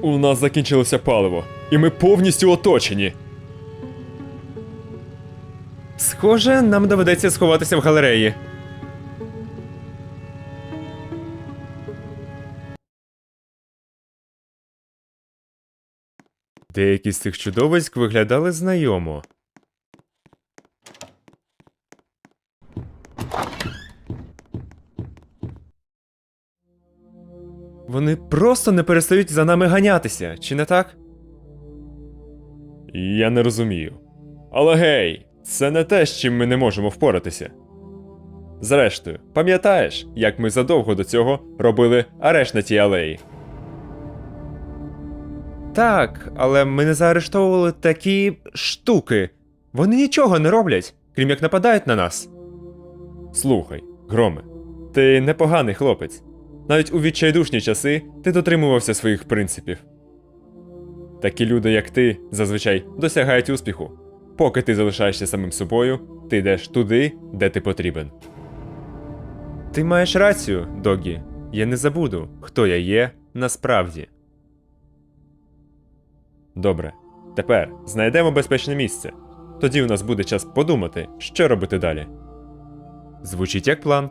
У нас закінчилося паливо, і ми повністю оточені. Схоже, нам доведеться сховатися в галереї. Деякі з цих чудовиськ виглядали знайомо. Вони просто не перестають за нами ганятися, чи не так? Я не розумію. Але гей, це не те, з чим ми не можемо впоратися. Зрештою, пам'ятаєш, як ми задовго до цього робили арешт на тій алеї? Так, але ми не заарештовували такі штуки. Вони нічого не роблять, крім як нападають на нас. Слухай, Громе, ти непоганий хлопець. Навіть у відчайдушні часи ти дотримувався своїх принципів. Такі люди, як ти, зазвичай досягають успіху. Поки ти залишаєшся самим собою, ти йдеш туди, де ти потрібен. Ти маєш рацію, Догі. Я не забуду, хто я є насправді. Добре, тепер знайдемо безпечне місце. Тоді у нас буде час подумати, що робити далі. Звучить як план.